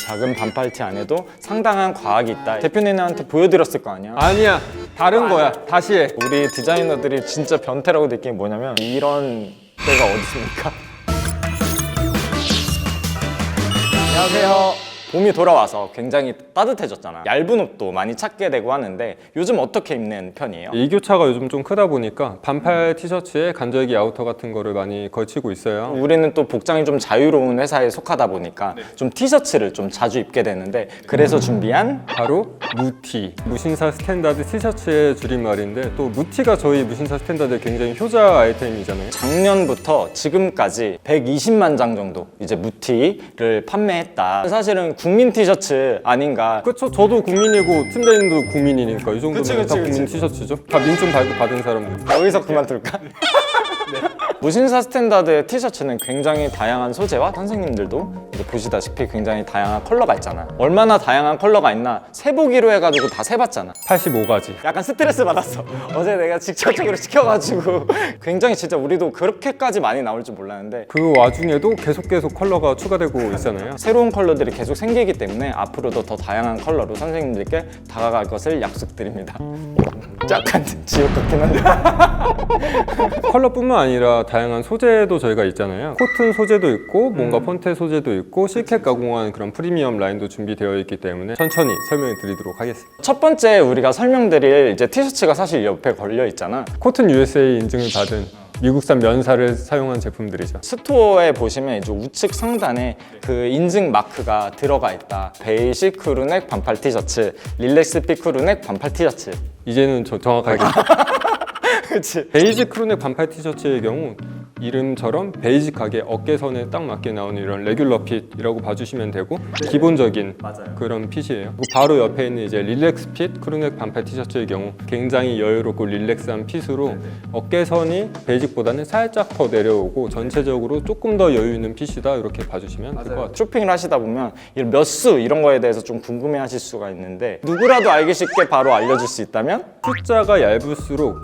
작은 반팔티 안에도 상당한 과학이 있다. 대표님한테 보여드렸을 거 아니야. 아니야 다른 거야 다시 해 우리 디자이너들이 진짜 변태라고 느낀 게 뭐냐면 이런 때가 어디 있습니까? 안녕하세요. 봄이 돌아와서 굉장히 따뜻해졌잖아. 얇은 옷도 많이 찾게 되고 하는데 요즘 어떻게 입는 편이에요? 일교차가 요즘 좀 크다 보니까 반팔 티셔츠에 간절기 아우터 같은 거를 많이 걸치고 있어요 우리는 또 복장이 좀 자유로운 회사에 속하다 보니까 좀 티셔츠를 좀 자주 입게 되는데 그래서 준비한 바로 무티 무신사 스탠다드 티셔츠의 줄임말인데 또 무티가 저희 무신사 스탠다드의 굉장히 효자 아이템이잖아요 작년부터 지금까지 120만 장 정도 이제 무티를 판매했다. 사실은 국민 티셔츠 아닌가. 그쵸 저도 국민이고 팀장님도 국민이니까 이 정도면 그치, 그치, 다 국민 그치. 티셔츠죠 다 민증 발급 받은 사람들 여기서 그만둘까? 무신사 스탠다드의 티셔츠는 굉장히 다양한 소재와 선생님들도 이제 보시다시피 굉장히 다양한 컬러가 있잖아. 얼마나 다양한 컬러가 있나 세보기로 해가지고 다 세봤잖아. 85가지 약간 스트레스 받았어. 어제 내가 직접적으로 시켜가지고 굉장히 진짜 우리도 그렇게까지 많이 나올 줄 몰랐는데 그 와중에도 계속 계속 컬러가 추가되고 있잖아요 새로운 컬러들이 계속 생기기 때문에 앞으로도 더 다양한 컬러로 선생님들께 다가갈 것을 약속드립니다. 약간 지옥 같긴 한데. 컬러뿐만 아니라 다양한 소재도 저희가 있잖아요. 코튼 소재도 있고 뭔가 폰테 소재도 있고 실켓 가공한 그런 프리미엄 라인도 준비되어 있기 때문에 천천히 설명해 드리도록 하겠습니다. 첫 번째 우리가 설명드릴 이제 티셔츠가 사실 옆에 걸려 있잖아. 코튼 USA 인증을 받은 미국산 면사를 사용한 제품들이죠. 스토어에 보시면 이제 우측 상단에 그 인증 마크가 들어가 있다. 베이직 크루넥 반팔 티셔츠, 릴렉스 핏 크루넥 반팔 티셔츠. 이제는 저 정확하게 그렇지. 베이직 크루넥 반팔 티셔츠의 경우 이름처럼 베이직하게 어깨선에 딱 맞게 나오는 이런 레귤러 핏이라고 봐주시면 되고 기본적인 그런 핏이에요. 그리고 바로 옆에 있는 이제 릴렉스 핏 크루넥 반팔 티셔츠의 경우 굉장히 여유롭고 릴렉스한 핏으로 어깨선이 베이직보다는 살짝 더 내려오고 전체적으로 조금 더 여유 있는 핏이다 이렇게 봐주시면 될 것 같아요. 쇼핑을 하시다 보면 이런 몇 수 이런 거에 대해서 좀 궁금해 하실 수가 있는데 누구라도 알기 쉽게 바로 알려줄 수 있다면 숫자가 얇을수록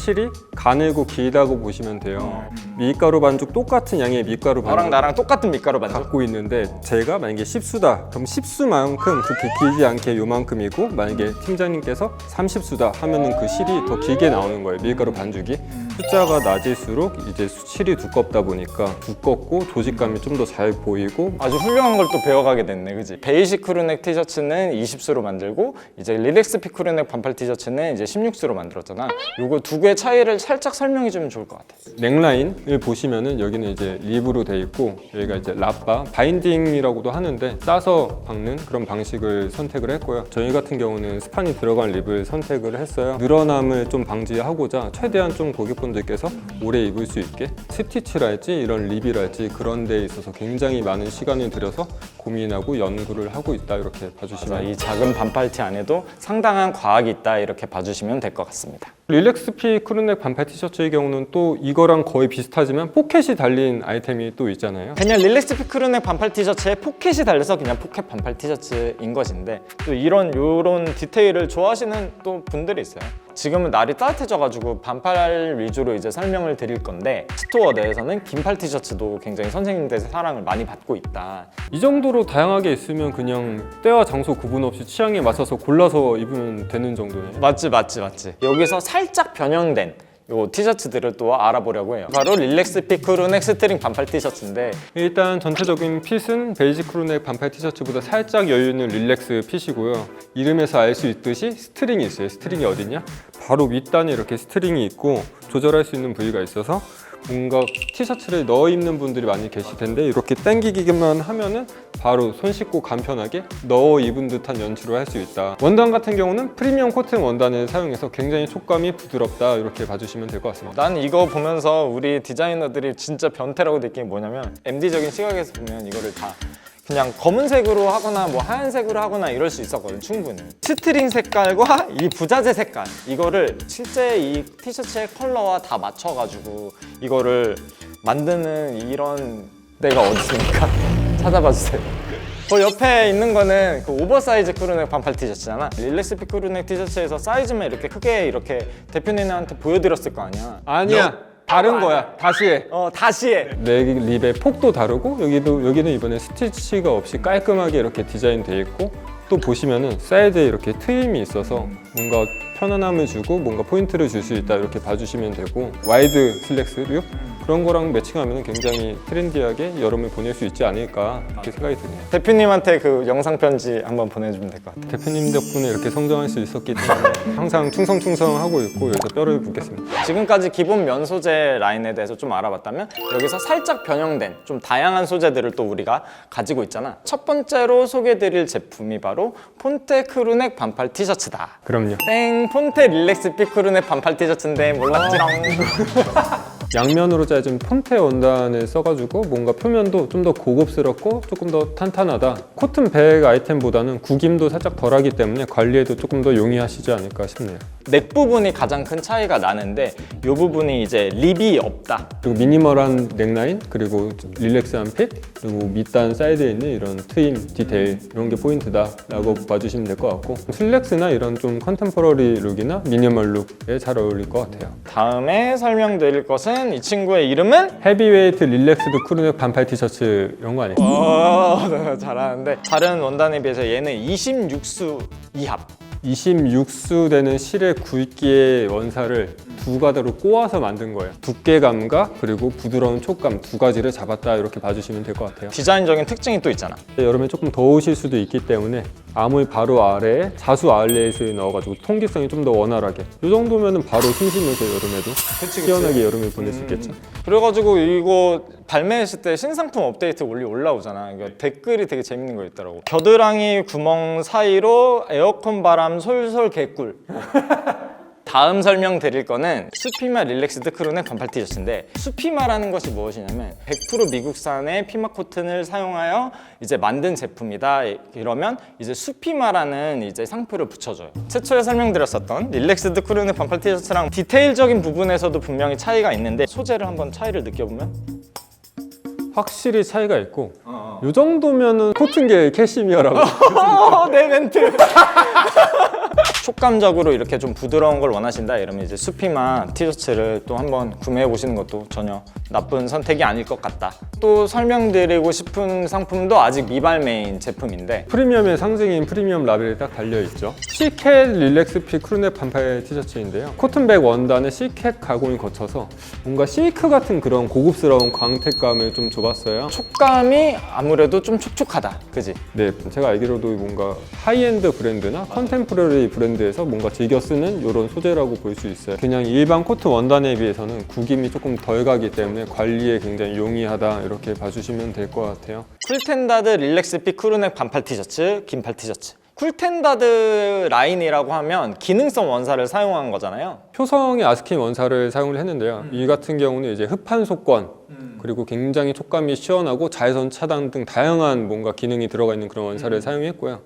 실이 가늘고 길다고 보시면 돼요. 밀가루 반죽 똑같은 양의 밀가루 반죽 너랑 나랑 똑같은 밀가루 반죽? 갖고 있는데 제가 만약에 10수다 그럼 10수만큼 그렇게 길지 않게 요만큼이고 만약에 팀장님께서 30수다 하면은 그 실이 더 길게 나오는 거예요 밀가루 반죽이 숫자가 낮을수록 이제 수- 실이 두껍다 보니까 두껍고 조직감이 좀 더 잘 보이고 아주 훌륭한 걸 또 배워가게 됐네 그지 베이직 크루넥 티셔츠는 20수로 만들고 이제 릴렉스 핏 크루넥 반팔 티셔츠는 이제 16수로 만들었잖아 요거 두 개의 차이를 살짝 설명해 주면 좋을 것 같아 넥라인을 보시면은 여기는 이제 립으로 돼 있고 여기가 이제 랍바 바인딩이라고도 하는데 싸서 박는 그런 방식을 선택을 했고요. 저희 같은 경우는 스판이 들어간 립을 선택을 했어요. 늘어남을 좀 방지하고자 최대한 좀 고객분 들께서 오래 입을 수 있게 스티치랄지 이런 립이랄지 그런 데 있어서 굉장히 많은 시간을 들여서 고민하고 연구를 하고 있다 이렇게 봐주시면 이 작은 반팔티 안에도 상당한 과학이 있다 이렇게 봐주시면 될 것 같습니다 릴렉스피 크루넥 반팔 티셔츠의 경우는 또 이거랑 거의 비슷하지만 포켓이 달린 아이템이 또 있잖아요. 그냥 릴렉스 핏 크루넥 반팔 티셔츠에 포켓이 달려서 그냥 포켓 반팔 티셔츠인 것인데 또 이런 요런 디테일을 좋아하시는 또 분들이 있어요 지금은 날이 따뜻해져가지고 반팔 위주로 이제 설명을 드릴 건데 스토어 내에서는 긴팔 티셔츠도 굉장히 선생님들의 사랑을 많이 받고 있다 이 정도로 다양하게 있으면 그냥 때와 장소 구분 없이 취향에 맞춰서 골라서 입으면 되는 정도예요. 맞지 맞지 맞지 여기서 살짝 변형된 요 티셔츠들을 또 알아보려고 해요 바로 릴렉스 핏 크루넥 스트링 반팔 티셔츠인데 일단 전체적인 핏은 베이직 크루넥 반팔 티셔츠보다 살짝 여유 있는 릴렉스 핏이고요. 이름에서 알 수 있듯이 스트링이 있어요. 스트링이 어딨냐? 바로 윗단에 이렇게 스트링이 있고 조절할 수 있는 부위가 있어서 뭔가 티셔츠를 넣어 입는 분들이 많이 계실 텐데 이렇게 당기기만 하면은 바로 손 씻고 간편하게 넣어 입은 듯한 연출을 할 수 있다. 원단 같은 경우는 프리미엄 코튼 원단을 사용해서 굉장히 촉감이 부드럽다 이렇게 봐주시면 될 것 같습니다. 난 이거 보면서 우리 디자이너들이 진짜 변태라고 느낀 게 뭐냐면 MD적인 시각에서 보면 이거를 다 그냥 검은색으로 하거나 뭐 하얀색으로 하거나 이럴 수 있었거든 충분히. 스트링 색깔과 이 부자재 색깔. 이거를 실제 이 티셔츠의 컬러와 다 맞춰가지고 이거를 만드는 이런 데가 어디 있습니까? 찾아봐 주세요. 그 옆에 있는 거는 그 오버사이즈 크루넥 반팔 티셔츠잖아. 릴렉스 핏 크루넥 티셔츠에서 사이즈만 이렇게 크게 이렇게 대표님한테 보여드렸을 거 아니야. 아니야. 다른 거야. 다시 해. 어 다시 해. 내 립의 폭도 다르고 여기도 여기는 이번에 스티치가 없이 깔끔하게 이렇게 디자인돼 있고 또 보시면은 사이드에 이렇게 트임이 있어서 뭔가 편안함을 주고 뭔가 포인트를 줄 수 있다 이렇게 봐주시면 되고 와이드 슬랙스 룩 그런 거랑 매칭하면 굉장히 트렌디하게 여름을 보낼 수 있지 않을까 이렇게 생각이 드네요. 대표님한테 그 영상 편지 한번 보내주면 될 것 같아요. 대표님 덕분에 이렇게 성장할 수 있었기 때문에 항상 충성충성하고 있고 여기서 뼈를 붓겠습니다. 지금까지 기본 면 소재 라인에 대해서 좀 알아봤다면 여기서 살짝 변형된 좀 다양한 소재들을 또 우리가 가지고 있잖아. 첫 번째로 소개드릴 제품이 바로 폰테 크루넥 반팔 티셔츠다. 그럼요. 땡 폰테 릴렉스 피 크루넥 반팔 티셔츠인데 몰랐지롱. 양면으로 짜진 폰테 원단을 써가지고 뭔가 표면도 좀 더 고급스럽고 조금 더 탄탄하다. 코튼 백 아이템보다는 구김도 살짝 덜하기 때문에 관리에도 조금 더 용이하시지 않을까 싶네요. 넥 부분이 가장 큰 차이가 나는데 이 부분이 이제 립이 없다. 그리고 미니멀한 넥라인, 그리고 릴렉스한 핏, 그리고 밑단 사이드에 있는 이런 트임, 디테일 이런 게 포인트다 라고 봐주시면 될 것 같고 슬랙스나 이런 좀 컨템포러리 룩이나 미니멀 룩에 잘 어울릴 것 같아요. 다음에 설명드릴 것은 이 친구의 이름은 헤비웨이트 릴렉스드 크루넥 반팔 티셔츠 이런 거 아니에요? 어, 잘하는데 다른 원단에 비해서 얘는 26수 이합. 26수 되는 실의 굵기의 원사를 두 가닥으로 꼬아서 만든 거예요. 두께감과 그리고 부드러운 촉감 두 가지를 잡았다 이렇게 봐주시면 될 것 같아요. 디자인적인 특징이 또 있잖아. 여름에 조금 더우실 수도 있기 때문에 암울 바로 아래에 자수 아울렛을 넣어가지고 통기성이 좀 더 원활하게 이 정도면은 바로 숨 쉬면서 여름에도 시원하게 여름을 보낼 수 있겠죠. 그래가지고 이거 발매했을 때 신상품 업데이트 올리 올라오잖아. 이거 댓글이 되게 재밌는 거 있더라고. 겨드랑이 구멍 사이로 에어컨 바람 솔솔 개꿀. 다음 설명 드릴 거는 수피마 릴렉스드 크루넥 반팔 티셔츠인데 수피마라는 것이 무엇이냐면 100% 미국산의 피마 코튼을 사용하여 이제 만든 제품이다. 이러면 이제 수피마라는 이제 상표를 붙여줘요. 최초에 설명드렸었던 릴렉스드 크루넥 반팔 티셔츠랑 디테일적인 부분에서도 분명히 차이가 있는데 소재를 한번 차이를 느껴보면 확실히 차이가 있고 이 정도면은 코튼계 캐시미어라고. 어, 내 멘트. 촉감적으로 이렇게 좀 부드러운 걸 원하신다 이러면 이제 수피마 티셔츠를 또 한번 구매해 보시는 것도 전혀 나쁜 선택이 아닐 것 같다. 또 설명드리고 싶은 상품도 아직 미발매인 제품인데. 프리미엄의 상징인 프리미엄 라벨이 딱 달려있죠. 시캣 릴렉스핏 크루넥 반팔 티셔츠인데요. 코튼백 원단에 시캣 가공이 거쳐서 뭔가 실크 같은 그런 고급스러운 광택감을 좀 줘 봤어요 촉감이 아무래도 좀 촉촉하다. 그지? 네 제가 알기로도 뭔가 하이엔드 브랜드나 컨템포러리 브랜드에서 뭔가 즐겨 쓰는 이런 소재라고 볼 수 있어요 그냥 일반 코트 원단에 비해서는 구김이 조금 덜 가기 때문에 관리에 굉장히 용이하다 이렇게 봐주시면 될 것 같아요 쿨텐다드 릴렉스 핏 크루넥 반팔 티셔츠, 긴팔 티셔츠. 쿨텐다드 라인이라고 하면 기능성 원사를 사용한 거잖아요. 효성의 아스킨 원사를 사용을 했는데요. 이 같은 경우는 이제 흡판 속권 그리고 굉장히 촉감이 시원하고 자외선 차단 등 다양한 뭔가 기능이 들어가 있는 그런 원사를 사용했고요.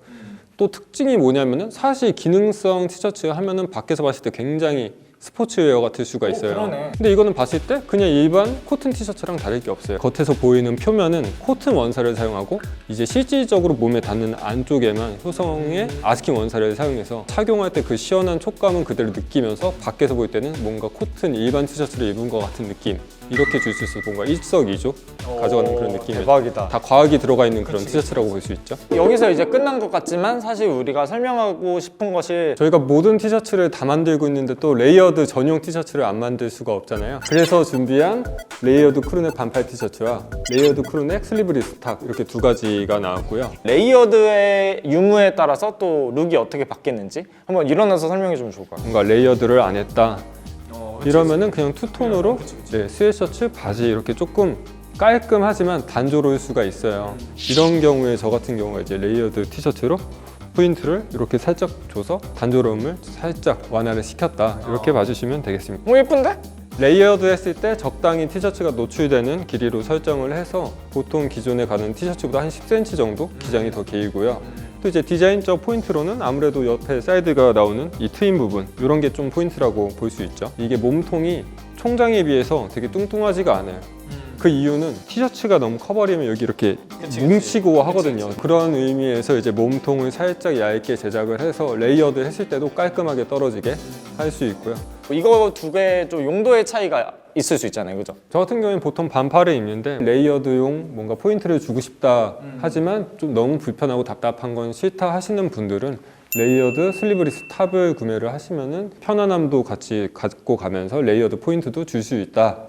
또 특징이 뭐냐면은 사실 기능성 티셔츠 하면은 밖에서 봤을 때 굉장히 스포츠웨어 같을 수가 있어요. 그러네. 근데 이거는 봤을 때 그냥 일반 코튼 티셔츠랑 다를 게 없어요. 겉에서 보이는 표면은 코튼 원사를 사용하고 이제 실질적으로 몸에 닿는 안쪽에만 효성의 아스킨 원사를 사용해서 착용할 때 그 시원한 촉감은 그대로 느끼면서 밖에서 볼 때는 뭔가 코튼 일반 티셔츠를 입은 것 같은 느낌 이렇게 줄 수 있어서 뭔가 일석이조 가져가는 그런 느낌이 대박이다. 다 과학이 들어가 있는 그런 티셔츠라고 볼 수 있죠. 여기서 이제 끝난 것 같지만 사실 우리가 설명하고 싶은 것이 저희가 모든 티셔츠를 다 만들고 있는데 또 레이어 드 전용 티셔츠를 안 만들 수가 없잖아요. 그래서 준비한 레이어드 크루넥 반팔 티셔츠와 레이어드 크루넥 슬리브리 스탁 이렇게 두 가지가 나왔고요. 레이어드의 유무에 따라서 또 룩이 어떻게 바뀌는지 한번 일어나서 설명해 주면 좋을 것 같아요. 뭔가 레이어드를 안 했다. 이러면은 그냥 투톤으로 네, 스웨셔츠, 바지 이렇게 조금 깔끔하지만 단조로울 수가 있어요. 이런 경우에 저 같은 경우가 이제 레이어드 티셔츠로 포인트를 이렇게 살짝 줘서 단조로움을 살짝 완화를 시켰다. 이렇게 봐주시면 되겠습니다. 오 예쁜데? 레이어드 했을 때 적당히 티셔츠가 노출되는 길이로 설정을 해서 보통 기존에 가는 티셔츠보다 한 10cm 정도 기장이 더 길고요. 또 이제 디자인적 포인트로는 아무래도 옆에 사이드가 나오는 이 트임 부분 이런 게 좀 포인트라고 볼 수 있죠. 이게 몸통이 총장에 비해서 되게 뚱뚱하지가 않아요. 그 이유는 티셔츠가 너무 커버리면 여기 이렇게 뭉치고 하거든요. 그런 의미에서 이제 몸통을 살짝 얇게 제작을 해서 레이어드 했을 때도 깔끔하게 떨어지게 할 수 있고요. 이거 두 개 좀 용도의 차이가 있을 수 있잖아요, 그죠? 저 같은 경우에는 보통 반팔을 입는데 레이어드용 뭔가 포인트를 주고 싶다 하지만 좀 너무 불편하고 답답한 건 싫다 하시는 분들은 레이어드 슬리브리스 탑을 구매를 하시면은 편안함도 같이 갖고 가면서 레이어드 포인트도 줄 수 있다.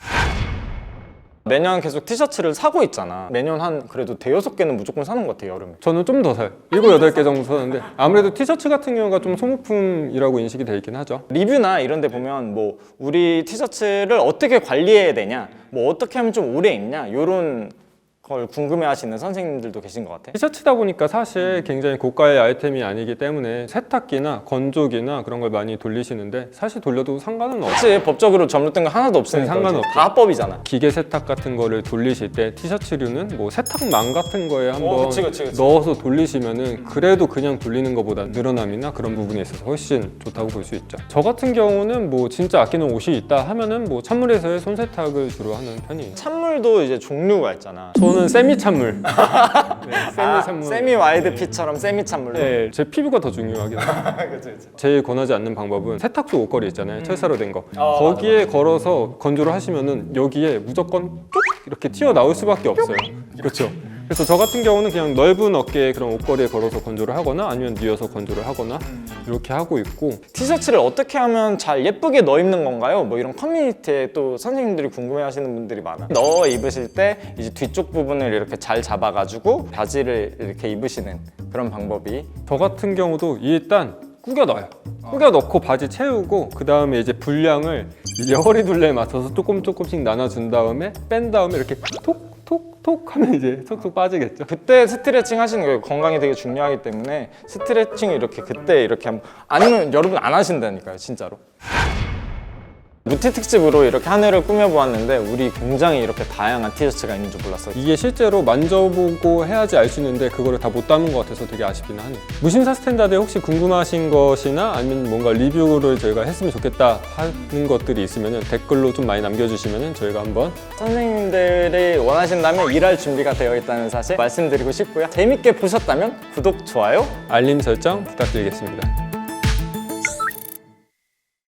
매년 계속 티셔츠를 사고 있잖아. 매년 한 그래도 대여섯 개는 무조건 사는 것 같아요, 여름에. 저는 좀 더 사요. 일곱 여덟 개 정도 사는데 아무래도 티셔츠 같은 경우가 좀 소모품이라고 인식이 돼 있긴 하죠. 리뷰나 이런 데 보면 뭐 우리 티셔츠를 어떻게 관리해야 되냐, 뭐 어떻게 하면 좀 오래 입냐, 요런 걸 궁금해 하시는 선생님들도 계신 것 같아. 티셔츠다 보니까 사실 굉장히 고가의 아이템이 아니기 때문에 세탁기나 건조기나 그런 걸 많이 돌리시는데 사실 돌려도 상관은 없어요. 그치, 법적으로 점유된 거 하나도 없으니까. 네, 상관없죠. 다 합법이잖아. 기계 세탁 같은 거를 돌리실 때 티셔츠류는 뭐 세탁망 같은 거에 한번 어, 그치, 그치, 그치. 넣어서 돌리시면은 그래도 그냥 돌리는 것보다 늘어남이나 그런 부분에 있어서 훨씬 좋다고 볼 수 있죠. 저 같은 경우는 뭐 진짜 아끼는 옷이 있다 하면은 뭐 찬물에서의 손 세탁을 주로 하는 편이에요. 찬물도 이제 종류가 있잖아. 저는 세미 찬물. 네, 세미 아, 찬물. 세미 와이드 핏처럼 세미 찬물로. 네, 제 피부가 더 중요하긴 해요. 그치. 제일 권하지 않는 방법은 세탁소 옷걸이 있잖아요. 철사로 된 거. 어, 거기에 걸어서 건조를 하시면은 여기에 무조건 쭉 이렇게 튀어 나올 수밖에 없어요. 그렇죠. 그래서 저 같은 경우는 그냥 넓은 어깨에 그런 옷걸이에 걸어서 건조를 하거나 아니면 뉘어서 건조를 하거나 이렇게 하고 있고 티셔츠를 어떻게 하면 잘 예쁘게 넣어 입는 건가요? 뭐 이런 커뮤니티에 또 선생님들이 궁금해 하시는 분들이 많아. 넣어 입으실 때 이제 뒤쪽 부분을 이렇게 잘 잡아가지고 바지를 이렇게 입으시는 그런 방법이 저 같은 경우도 일단 꾸겨 넣어요. 꾸겨 넣고 바지 채우고 그 다음에 이제 분량을 이제 허리 둘레에 맞춰서 조금 조금씩 나눠준 다음에 뺀 다음에 이렇게 톡 톡톡 하면 이제 쏙쏙 빠지겠죠. 그때 스트레칭 하시는 거예요. 건강이 되게 중요하기 때문에 스트레칭을 이렇게 그때 이렇게 하면 아니면 여러분 안 하신다니까요, 진짜로. 무티 특집으로 이렇게 한 해를 꾸며보았는데 우리 공장에 이렇게 다양한 티셔츠가 있는 줄 몰랐어요. 이게 실제로 만져보고 해야지 알 수 있는데 그거를 다 못 담은 것 같아서 되게 아쉽긴 하네요. 무심사 스탠다드에 혹시 궁금하신 것이나 아니면 뭔가 리뷰를 저희가 했으면 좋겠다 하는 것들이 있으면 댓글로 좀 많이 남겨주시면 저희가 한번 선생님들이 원하신다면 일할 준비가 되어 있다는 사실 말씀드리고 싶고요. 재밌게 보셨다면 구독, 좋아요 알림 설정 부탁드리겠습니다.